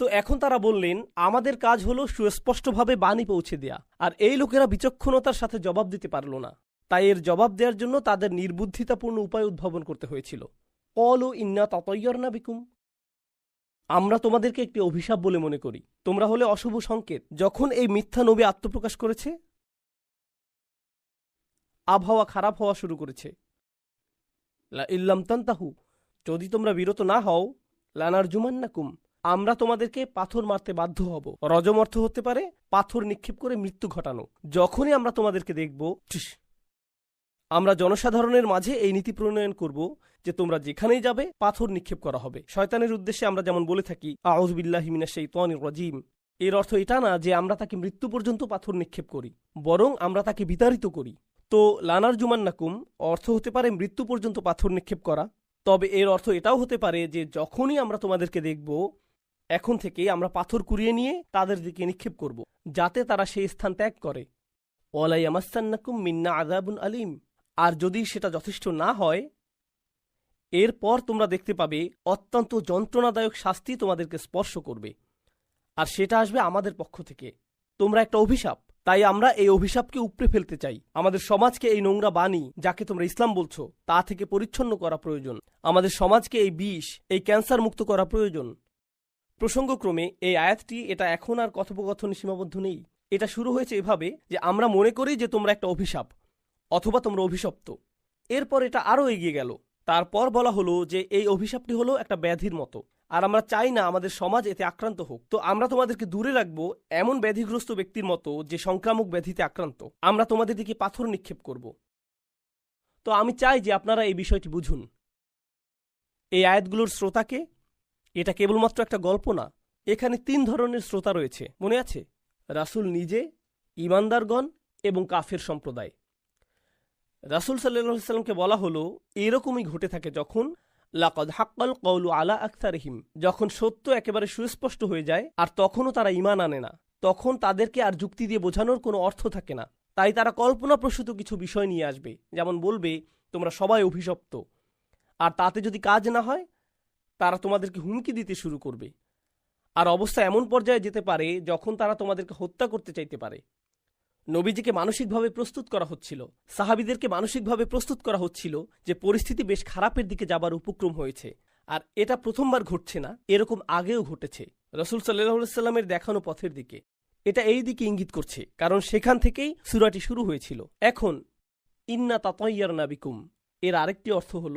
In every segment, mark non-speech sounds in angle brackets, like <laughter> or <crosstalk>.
তো এখন তারা বললেন, আমাদের কাজ হলো সুস্পষ্টভাবে বাণী পৌঁছে দেয়া, আর এই লোকেরা বিচক্ষণতার সাথে জবাব দিতে পারল না। তাই এর জবাব দেওয়ার জন্য তাদের নির্বুদ্ধিতাপূর্ণ উপায় উদ্ভাবন করতে হয়েছিল। কল ও ইন্না ততয়র না বিকুম। আমরা তোমাদেরকে একটি অভিশাপ বলে মনে করি। তোমরা হলে অশুভ সংকেত। যখন এই মিথ্যা নবী আত্মপ্রকাশ করেছে, আবহাওয়া খারাপ হওয়া শুরু করেছে। লা ইল্লাম তান্তাহু। যদি তোমরা বিরত না হও লানার জুমান্নাকুম আমরা তোমাদেরকে পাথর মারতে বাধ্য হব। রজম অর্থ হতে পারে পাথর নিক্ষেপ করে মৃত্যু ঘটানো। যখনই আমরা তোমাদেরকে দেখব আমরা জনসাধারণের মাঝে এই নীতি প্রণয়ন করব যে তোমরা যেখানেই যাবে, পাথর নিক্ষেপ করা হবে। শয়তানের উদ্দেশ্যে আমরা যেমন বলে থাকি আউজবিল্লাহিমিনা সেই রাজিম। এর অর্থ এটা না যে আমরা তাকে মৃত্যু পর্যন্ত পাথর নিক্ষেপ করি, বরং আমরা তাকে বিতাড়িত করি। তো, লানার জুমান্নাকুম, অর্থ হতে পারে মৃত্যু পর্যন্ত পাথর নিক্ষেপ করা। তবে এর অর্থ এটাও হতে পারে যে যখনই আমরা তোমাদেরকে দেখব এখন থেকে আমরা পাথর কুড়িয়ে নিয়ে তাদের দিকে নিক্ষেপ করব, যাতে তারা সেই স্থান ত্যাগ করে। ওলাই মিন্না আজাবুন আলিম। আর যদি সেটা যথেষ্ট না হয়, এরপর তোমরা দেখতে পাবে অত্যন্ত যন্ত্রণাদায়ক শাস্তি তোমাদেরকে স্পর্শ করবে। আর সেটা আসবে আমাদের পক্ষ থেকে। তোমরা একটা অভিশাপ। তাই আমরা এই অভিশাপকে উপড়ে ফেলতে চাই। আমাদের সমাজকে এই নোংরা বাণী, যাকে তোমরা ইসলাম বলছো, তা থেকে পরিচ্ছন্ন করা প্রয়োজন। আমাদের সমাজকে এই বিষ, এই ক্যান্সার মুক্ত করা প্রয়োজন। প্রসঙ্গক্রমে, এই আয়াতটি, এটা এখন আর কথোপকথনে সীমাবদ্ধ নেই। এটা শুরু হয়েছে এভাবে যে, আমরা মনে করি যে, তোমরা একটা অভিশাপ, অথবা তোমরা অভিশপ্ত। এরপর এটা আরও এগিয়ে গেল। তারপর বলা হলো যে, এই অভিশাপটি হলো একটা ব্যাধির মতো। আর আমরা চাই না আমাদের সমাজ এতে আক্রান্ত হোক। তো আমরা তোমাদেরকে দূরে রাখব এমন ব্যাধিগ্রস্ত ব্যক্তির মতো যে, সংক্রামক ব্যাধিতে আক্রান্ত। আমরা তোমাদের দিকে পাথর নিক্ষেপ করব। তো আমি চাই যে, আপনারা এই বিষয়টি বুঝুন। এই আয়াতগুলোর শ্রোতাকে এটা কেবলমাত্র একটা গল্প না, এখানে তিন ধরনের শ্রোতা রয়েছে, মনে আছে? রাসূল নিজে ইমানদারগণ এবং কাফের সম্প্রদায়। রাসূল সাল্লাল্লাহু সাল্লামকে বলা হলো, এরকমই ঘটে থাকে যখন লাকদ হাক্কাল কৌলু আলা আখতারহিম যখন সত্য একেবারে সুস্পষ্ট হয়ে যায় আর তখনও তারা ইমান আনে না। তখন তাদেরকে আর যুক্তি দিয়ে বোঝানোর কোনো অর্থ থাকে না। তাই তারা কল্পনাপ্রসূত কিছু বিষয় নিয়ে আসবে, যেমন বলবে, তোমরা সবাই অভিশপ্ত। আর তাতে যদি কাজ না হয় তারা তোমাদেরকে হুমকি দিতে শুরু করবে। আর অবস্থা এমন পর্যায়ে যেতে পারে যখন তারা তোমাদেরকে হত্যা করতে চাইতে পারে। নবীজিকে মানসিকভাবে প্রস্তুত করা হচ্ছিল। সাহাবিদেরকে মানসিকভাবে প্রস্তুত করা হচ্ছিল যে পরিস্থিতি বেশ খারাপের দিকে যাবার উপক্রম হয়েছে। আর এটা প্রথমবার ঘটছে না, এরকম আগেও ঘটেছে। রসুল সাল্লাহ সাল্লামের দেখানো পথের দিকে। এটা এই দিকে ইঙ্গিত করছে, কারণ সেখান থেকেই সুরাটি শুরু হয়েছিল। এখন, ইন্না তাতয়ার নাবিকুম এর আরেকটি অর্থ হল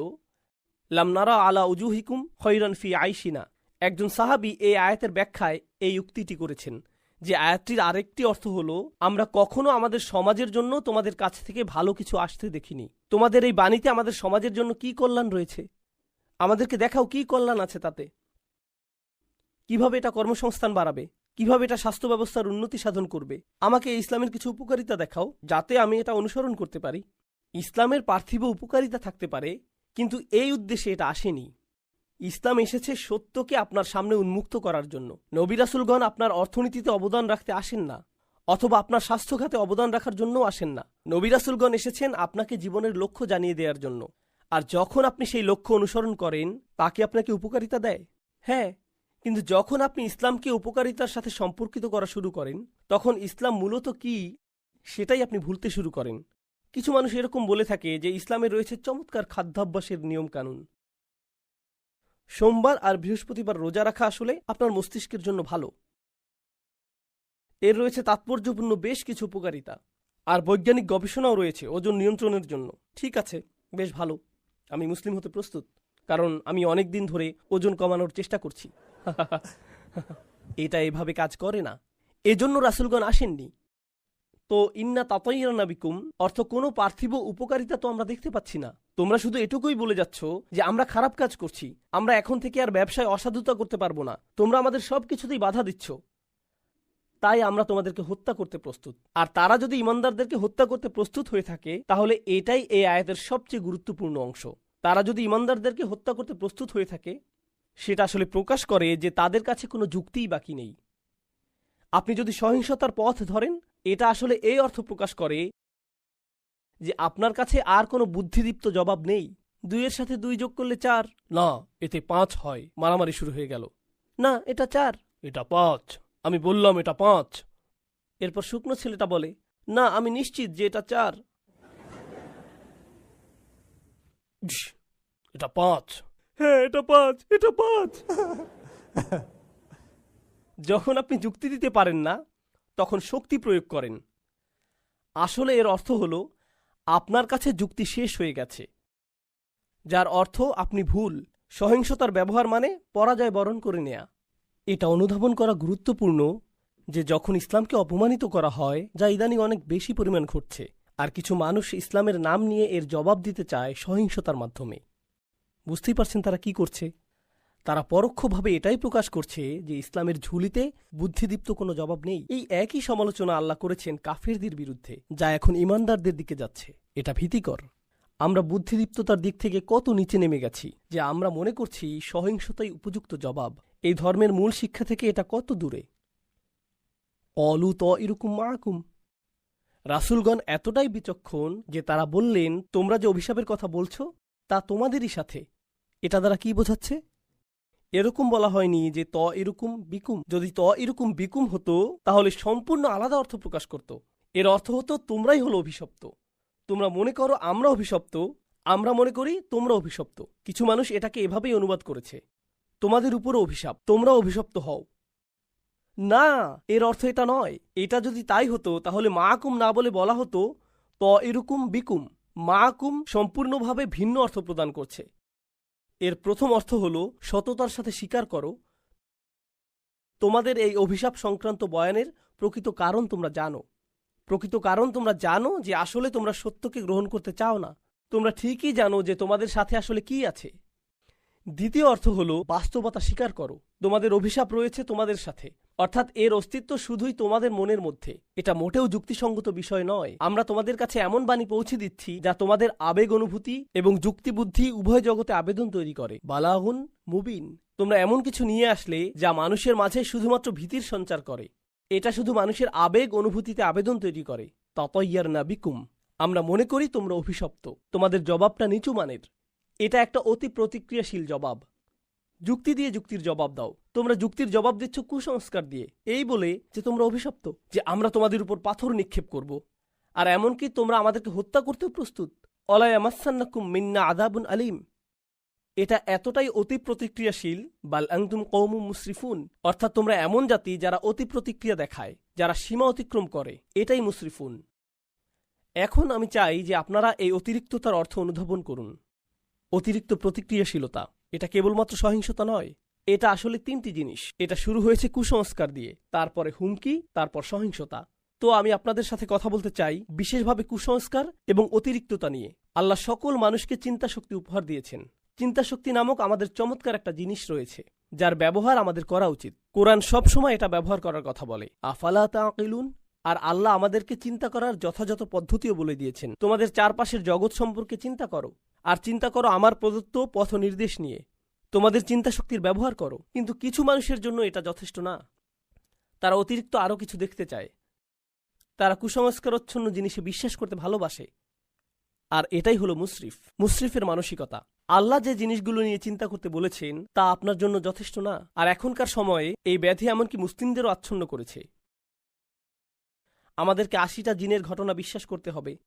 লামনারা আলা উজুহিকুম খৈরান ফি আইসিনা একজন সাহাবি এই আয়াতের ব্যাখ্যায় এই উক্তিটি করেছেন যে আয়াতটির আরেকটি অর্থ হলো, আমরা কখনো আমাদের সমাজের জন্য তোমাদের কাছ থেকে ভালো কিছু আসতে দেখিনি। তোমাদের এই বাণীতে আমাদের সমাজের জন্য কি কল্যাণ রয়েছে? আমাদেরকে দেখাও কি কল্যাণ আছে তাতে? কীভাবে এটা কর্মসংস্থান বাড়াবে? কীভাবে এটা স্বাস্থ্য ব্যবস্থার উন্নতি সাধন করবে? আমাকে ইসলামের কিছু উপকারিতা দেখাও, যাতে আমি এটা অনুসরণ করতে পারি। ইসলামের পার্থিব উপকারিতা থাকতে পারে কিন্তু এই উদ্দেশ্যে এটা আসেনি। ইসলাম এসেছে সত্যকে আপনার সামনে উন্মুক্ত করার জন্য। নবিরাসুলগণ আপনার অর্থনীতিতে অবদান রাখতে আসেন না, অথবা আপনার স্বাস্থ্য খাতে অবদান রাখার জন্যও আসেন না। নবিরাসুলগণ এসেছেন আপনাকে জীবনের লক্ষ্য জানিয়ে দেওয়ার জন্য, আর যখন আপনি সেই লক্ষ্য অনুসরণ করেন তাকে আপনাকে উপকারিতা দেয়? হ্যাঁ কিন্তু যখন আপনি ইসলামকে উপকারিতার সাথে সম্পর্কিত করা শুরু করেন, তখন ইসলাম মূলত কি, সেটাই আপনি ভুলতে শুরু করেন। কিছু মানুষ এরকম বলে থাকে যে ইসলামে রয়েছে চমৎকার খাদ্যাভ্যাসের নিয়মকানুন। সোমবার আর বৃহস্পতিবার রোজা রাখা আসলে আপনার মস্তিষ্কের জন্য ভালো। এর রয়েছে তাৎপর্যপূর্ণ বেশ কিছু উপকারিতা। আর বৈজ্ঞানিক গবেষণাও রয়েছে ওজন নিয়ন্ত্রণের জন্য। ঠিক আছে, বেশ ভালো। আমি মুসলিম হতে প্রস্তুত, কারণ আমি অনেক দিন ধরে ওজন কমানোর চেষ্টা করছি। <laughs> এটা এভাবে কাজ করে না। এজন্য রাসুলগণ আসেননি। তো ইন্না তাতাইরা বিকুম অর্থ কোনো পার্থিব উপকারিতা তো আমরা দেখতে পাচ্ছি না। তোমরা শুধু এটুকুই বলে যাচ্ছ যে আমরা খারাপ কাজ করছি, আমরা এখন থেকে আর ব্যবসায় অসাধুতা করতে পারব না, তোমরা আমাদের সব কিছুতেই বাধা দিচ্ছ। তাই আমরা তোমাদেরকে হত্যা করতে প্রস্তুত। আর তারা যদি ইমানদারদেরকে হত্যা করতে প্রস্তুত হয়ে থাকে, তাহলে এটাই এই আয়াতের সবচেয়ে গুরুত্বপূর্ণ অংশ। তারা যদি ইমানদারদেরকে হত্যা করতে প্রস্তুত হয়ে থাকে, সেটা আসলে প্রকাশ করে যে তাদের কাছে কোনো যুক্তিই বাকি নেই। আপনি যদি সহিংসতার পথ ধরেন এটা আসলে এই অর্থ প্রকাশ করে যে আপনার কাছে আর কোনো বুদ্ধিদীপ্ত জবাব নেই। দুইয়ের সাথে দুই যোগ করলে চার। না, এতে পাঁচ হয়। মারামারি শুরু হয়ে গেল। না, এটা চার। এটা পাঁচ। আমি বললাম, এটা পাঁচ। এরপর শুকনো ছেলেটা বলে, না, আমি নিশ্চিত যে এটা চার। এটা পাঁচ। হ্যাঁ এটা পাঁচ এটা পাঁচ। যখন আপনি যুক্তি দিতে পারেন না তখন শক্তি প্রয়োগ করেন। আসলে এর অর্থ হল, আপনার কাছে যুক্তি শেষ হয়ে গেছে, যার অর্থ আপনি ভুল, সহিংসতার ব্যবহার মানে পরাজয় বরণ করে নেয়া। এটা অনুধাবন করা গুরুত্বপূর্ণ যে যখন ইসলামকে অপমানিত করা হয়, যা ইদানিং অনেক বেশি পরিমাণ ঘটছে, আর কিছু মানুষ ইসলামের নাম নিয়ে এর জবাব দিতে চায় সহিংসতার মাধ্যমে। বুঝতেই পারছেন তারা কি করছে? তারা পরোক্ষভাবে এটাই প্রকাশ করছে যে ইসলামের ঝুলিতে বুদ্ধিদীপ্ত কোনো জবাব নেই। এই একই সমালোচনা আল্লাহ করেছেন কাফেরদের বিরুদ্ধে, যা এখন ইমানদারদের দিকে যাচ্ছে। এটা ভীতিকর। আমরা বুদ্ধিদীপ্ততার দিক থেকে কত নিচে নেমে গেছি যে আমরা মনে করছি সহিংসতাই উপযুক্ত জবাব। এই ধর্মের মূল শিক্ষা থেকে এটা কত দূরে? অলু ত ইরুকুম মাকুম রাসুলগণ এতটাই বিচক্ষণ যে তারা বললেন, তোমরা যে অভিশাপের কথা বলছো, তা তোমাদেরই সাথে। এটা দ্বারা কি বোঝাচ্ছে? এরকম বলা হয়নি যে ত এরকম বিকুম। যদি ত এরকম বিকুম হতো, তাহলে সম্পূর্ণ আলাদা অর্থ প্রকাশ করত। এর অর্থ হতো, তোমরাই হলো অভিশপ্ত। তোমরা মনে করো, আমরা অভিশপ্ত। আমরা মনে করি, তোমরা অভিশপ্ত। কিছু মানুষ এটাকে এভাবেই অনুবাদ করেছে। তোমাদের উপরও অভিশাপ, তোমরা অভিশপ্ত হও। না, এর অর্থ এটা নয়। এটা যদি তাই হতো, তাহলে মাকুম না বলে বলা হতো, ত এরকম বিকুম। মাকুম সম্পূর্ণভাবে ভিন্ন অর্থ প্রদান করছে। এর প্রথম অর্থ হল, সততার সাথে স্বীকার করো। তোমাদের এই অভিশাপ সংক্রান্ত বয়ানের প্রকৃত কারণ তোমরা জানো। প্রকৃত কারণ তোমরা জানো যে আসলে তোমরা সত্যকে গ্রহণ করতে চাও না। তোমরা ঠিকই জানো যে তোমাদের সাথে আসলে কি আছে। দ্বিতীয় অর্থ হল, বাস্তবতা স্বীকার করো। তোমাদের অভিশাপ রয়েছে তোমাদের সাথে। অর্থাৎ এর অস্তিত্ব শুধুই তোমাদের মনের মধ্যে। এটা মোটেও যুক্তিসঙ্গত বিষয় নয়। আমরা তোমাদের কাছে এমন বাণী পৌঁছে দিচ্ছি যা তোমাদের আবেগ অনুভূতি এবং যুক্তিবুদ্ধি উভয় জগতে আবেদন তৈরি করে। বালাহুন মুবিন। তোমরা এমন কিছু নিয়ে আসলে যা মানুষের মাঝে শুধুমাত্র ভীতির সঞ্চার করে। এটা শুধু মানুষের আবেগ অনুভূতিতে আবেদন তৈরি করে। ততইয়ার না বিকুম। আমরা মনে করি তোমরা অভিশপ্ত। তোমাদের জবাবটা নিচু মানের। এটা একটা অতি প্রতিক্রিয়াশীল জবাব। যুক্তি দিয়ে যুক্তির জবাব দাও। তোমরা যুক্তির জবাব দিচ্ছ কুসংস্কার দিয়ে। এই বলে যে তোমরা অভিশপ্ত, যে আমরা তোমাদের উপর পাথর নিক্ষেপ করব। আর এমনকি তোমরা আমাদেরকে হত্যা করতেও প্রস্তুত। অলায়ামাসান্নাকুম মিন্না আদাবুন আলিম। এটা এতটাই অতি প্রতিক্রিয়াশীল, বাল আংতুম কৌমু মুসরিফুন। অর্থাৎ তোমরা এমন জাতি যারা অতি প্রতিক্রিয়া দেখায়, যারা সীমা অতিক্রম করে, এটাই মুসরিফুন। এখন আমি চাই যে আপনারা এই অতিরিক্ততার অর্থ অনুধাবন করুন। অতিরিক্ত প্রতিক্রিয়াশীলতা। এটা কেবলমাত্র সহিংসতা নয়, এটা আসলে তিনটি জিনিস। এটা শুরু হয়েছে কুসংস্কার দিয়ে, তারপরে হুমকি, তারপর সহিংসতা। তো আমি আপনাদের সাথে কথা বলতে চাই বিশেষভাবে কুসংস্কার এবং অতিরিক্ততা নিয়ে। আল্লাহ সকল মানুষকে চিন্তা শক্তি উপহার দিয়েছেন। চিন্তা শক্তি নামক আমাদের চমৎকার একটা জিনিস রয়েছে, যার ব্যবহার আমাদের করা উচিত। কোরআন সবসময় এটা ব্যবহার করার কথা বলে, আফালা তাকিলুন আর আল্লাহ আমাদেরকে চিন্তা করার যথাযথ পদ্ধতিও বলে দিয়েছেন। তোমাদের চারপাশের জগৎ সম্পর্কে চিন্তা করো। আর চিন্তা করো, আমার প্রদত্ত পথ নির্দেশ নিয়ে। তোমাদের চিন্তা শক্তির ব্যবহার করো, কিন্তু কিছু মানুষের জন্য এটা যথেষ্ট না। তারা অতিরিক্ত আরও কিছু দেখতে চায়। তারা কুসংস্কারচ্ছন্ন জিনিসে বিশ্বাস করতে ভালোবাসে। আর এটাই হলো মুসরিফ মুসরিফের মানসিকতা। আল্লাহ যে জিনিসগুলো নিয়ে চিন্তা করতে বলেছেন, তা আপনার জন্য যথেষ্ট না। আর এখনকার সময়ে এই ব্যাধি এমনকি মুসলিমদেরও আচ্ছন্ন করেছে। আমাদেরকে আশিটা জিনের ঘটনা বিশ্বাস করতে হবে।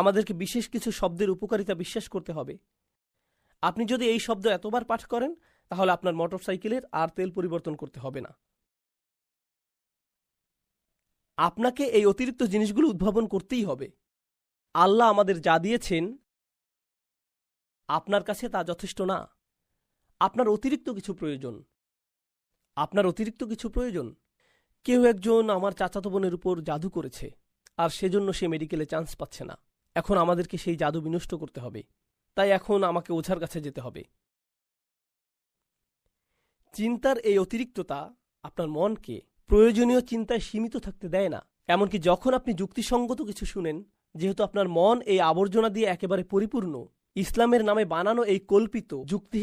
আমাদেরকে বিশেষ কিছু শব্দের উপকারিতা বিশ্বাস করতে হবে। আপনি যদি এই শব্দ এতবার পাঠ করেন, তাহলে আপনার মোটরসাইকেলের আর তেল পরিবর্তন করতে হবে না। আপনাকে এই অতিরিক্ত জিনিসগুলো উদ্ভাবন করতেই হবে। আল্লাহ আমাদের যা দিয়েছেন, আপনার কাছে তা যথেষ্ট না। আপনার অতিরিক্ত কিছু প্রয়োজন। আপনার অতিরিক্ত কিছু প্রয়োজন। কেউ একজন আমার চাচাতো বোনের উপর জাদু করেছে, আর সেজন্য সে মেডিকেলে চান্স পাচ্ছে না। এখন আমাদেরকে সেই জাদু বিনষ্ট করতে হবে। তাই এখন আমাকে ওঝার কাছে যেতে হবে। চিন্তার এই অতিরিক্ততা আপনার মনকে প্রয়োজনীয় চিন্তায় সীমিত থাকতে দেয় না। এমনকি যখন আপনি যুক্তিসঙ্গত কিছু শুনেন, যেহেতু আপনার মন এই আবর্জনা দিয়ে একেবারে পরিপূর্ণ, ইসলামের নামে বানানো এই কল্পিত যুক্তি